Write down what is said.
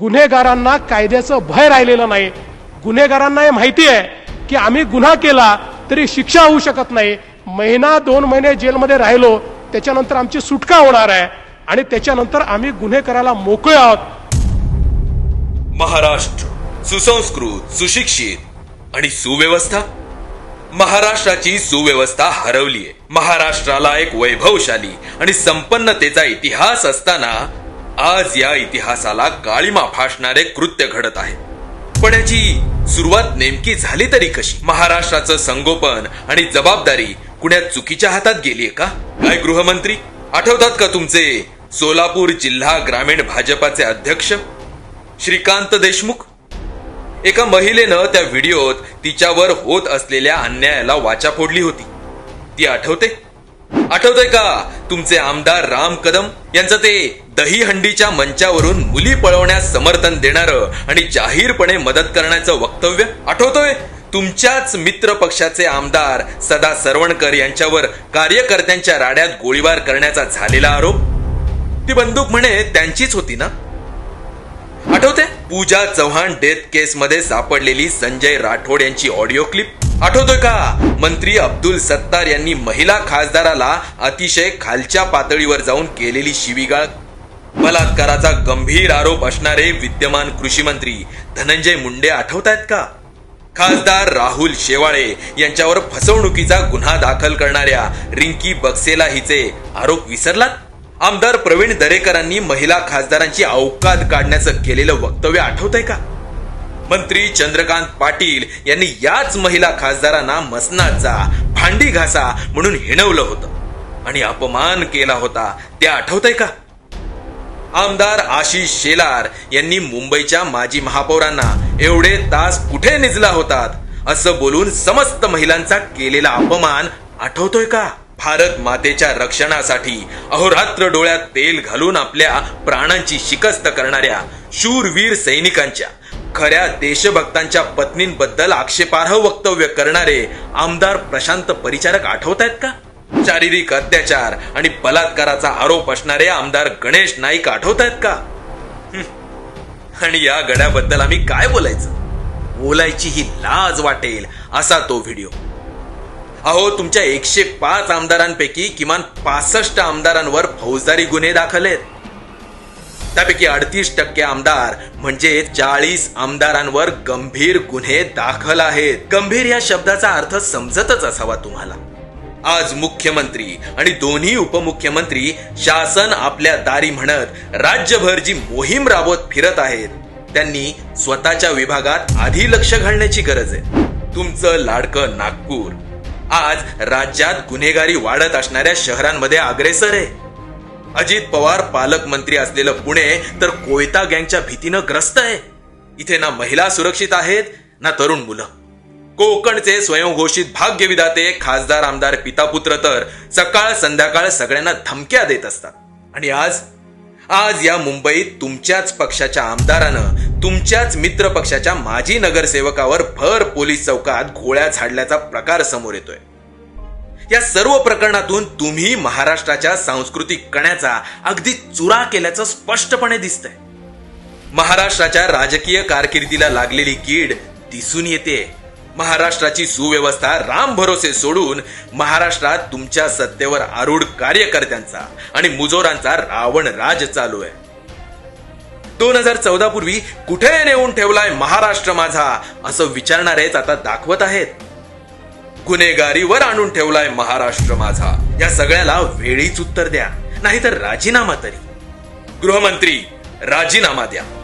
गुन्हेगारांना कायद्याचं भय राहिलेलं नाही. गुन्हेगारांना हे माहिती आहे की आम्ही गुन्हा केला तरी शिक्षा होऊ शकत नाही. महिना दोन महिने जेलमध्ये राहिलो त्याच्यानंतर आमची सुटका होणार आहे आणि त्याच्यानंतर आम्ही गुन्हे करायला मोकळे आहोत. महाराष्ट्र सुसंस्कृत सुशिक्षित आणि सुव्यवस्था? महाराष्ट्राची सुव्यवस्था हरवलीये. महाराष्ट्राला एक वैभवशाली आणि संपन्नतेचा इतिहास असताना आज या इतिहासाला काळीमा फासणारे कृत्य घडत आहे. पण याची सुरुवात नेमकी झाली तरी कशी? महाराष्ट्राचं संगोपन आणि जबाबदारी कुण्या चुकीच्या हातात गेलीये का? काय गृहमंत्री? आठवतात का तुमचे सोलापूर जिल्हा ग्रामीण भाजपाचे अध्यक्ष? श्रीकांत देशमुख? एका महिलेनं त्या व्हिडिओत तिच्यावर होत असलेल्या अन्यायाला वाचा फोडली होती. ती आठवते? आठवतंय का? तुमचे आमदार राम कदम यांचं ते दहीहंडीच्या मंचावरून मुली पळवण्यास समर्थन देणारं आणि जाहीरपणे मदत करण्याचं वक्तव्य आठवतोय? तुमच्याच मित्र पक्षाचे आमदार सदा सरवणकर यांच्यावर कार्यकर्त्यांच्या राड्यात गोळीबार करण्याचा झालेला आरोप? ती बंदूक म्हणे त्यांचीच होती ना? आठवते पूजा चव्हाण डेथ केस मध्ये सापडलेली संजय राठोड यांची ऑडिओ क्लिप? आठवतोय का? मंत्री अब्दुल सत्तार यांनी महिला खासदाराला अतिशय खालच्या पातळीवर जाऊन केलेली शिवीगाळ. बलात्काराचा गंभीर आरोप असणारे विद्यमान कृषी मंत्री धनंजय मुंडे आठवत आहेत का? खासदार राहुल शेवाळे यांच्यावर फसवणुकीचा गुन्हा दाखल करणाऱ्या रिंकी बक्सेला हिचे आरोप विसरलात? आमदार प्रवीण दरेकरांनी महिला खासदारांची अवकात काढण्याचं केलेलं वक्तव्य आठवतंय का? मंत्री चंद्रकांत पाटील यांनी याच महिला खासदारांना मसनाचा भांडी घासा म्हणून हिणवलं होतं. आणि अपमान केला होता. ते आठवतंय का? आमदार आशिष शेलार यांनी मुंबईच्या माजी महापौरांना एवढे तास कुठे निजला होतात? असं बोलून समस्त महिलांचा केलेला अपमान आठवतोय का? भारत मातेच्या रक्षणासाठी अहोरात्र डोळ्यात तेल घालून आपल्या प्राणांची शिकस्त करणाऱ्या शूरवीर सैनिकांच्या खऱ्या देशभक्तांच्या पत्नींबद्दल आक्षेपार्ह वक्तव्य करणारे आमदार प्रशांत परिचारक आठवत आहेत का? शारीरिक अत्याचार आणि बलात्काराचा आरोप असणारे आमदार गणेश नाईक आठवत आहेत का आणि या गड्याबद्दल आम्ही काय बोलायचं? बोलायची ही लाज वाटेल असा तो व्हिडिओ. अहो तुमच्या एकशे पाच आमदारांपैकी किमान पासष्ट आमदारांवर फौजदारी गुन्हे दाखल आहेत. त्यापैकी अडतीस टक्के आमदार म्हणजे चाळीस आमदारांवर गंभीर गुन्हे दाखल आहेत. गंभीर या शब्दाचा अर्थ समजतच असावा तुम्हाला. आज मुख्यमंत्री आणि दोन्ही उपमुख्यमंत्री शासन आपल्या दारी म्हणत राज्यभर जी मोहीम राबवत फिरत आहेत त्यांनी स्वतःच्या विभागात आधी लक्ष घालण्याची गरज आहे. तुमचं लाडकं नागपूर. आज राज्यात गुन्हेगारी वाढत असणाऱ्या शहरांमध्ये अग्रेसर आहे. अजित पवार पालकमंत्री असलेलं पुणे तर कोयता गँगच्या भीतीनं ग्रस्त आहे. इथे ना महिला सुरक्षित आहेत ना तरुण मुलं. कोकणचे स्वयंघोषित भाग्यविधाते खासदार आमदार पितापुत्र तर सकाळ संध्याकाळ सगळ्यांना धमक्या देत असतात. आणि आज? आज या मुंबईत तुमच्याच पक्षाच्या आमदारानं तुमच्याच मित्र पक्षाच्या माजी नगरसेवकावर भर पोलीस चौकात गोळ्या झाडल्याचा प्रकार समोर येतोय. या सर्व प्रकरणातून तुम्ही महाराष्ट्राच्या सांस्कृतिक कण्याचा अगदी चुरा केल्याचं स्पष्टपणे दिसतंय. महाराष्ट्राच्या राजकीय कारकिर्दीला लागलेली कीड दिसून येते. महाराष्ट्राची सुव्यवस्था राम भरोसे सोडून महाराष्ट्रात तुमच्या सत्तेवर आरूढ कार्यकर्त्यांचा आणि मुजोरांचा रावण राज चालू आहे. दोन हजार चौदा पूर्वी कुठे नेऊन ठेवलाय महाराष्ट्र माझा असं विचारणारेच आता दाखवत आहेत. गुन्हेगारीवर आणून ठेवलाय महाराष्ट्र माझा. या सगळ्याला वेळीच उत्तर द्या. नाहीतर राजीनामा तरी. गृहमंत्री राजीनामा द्या.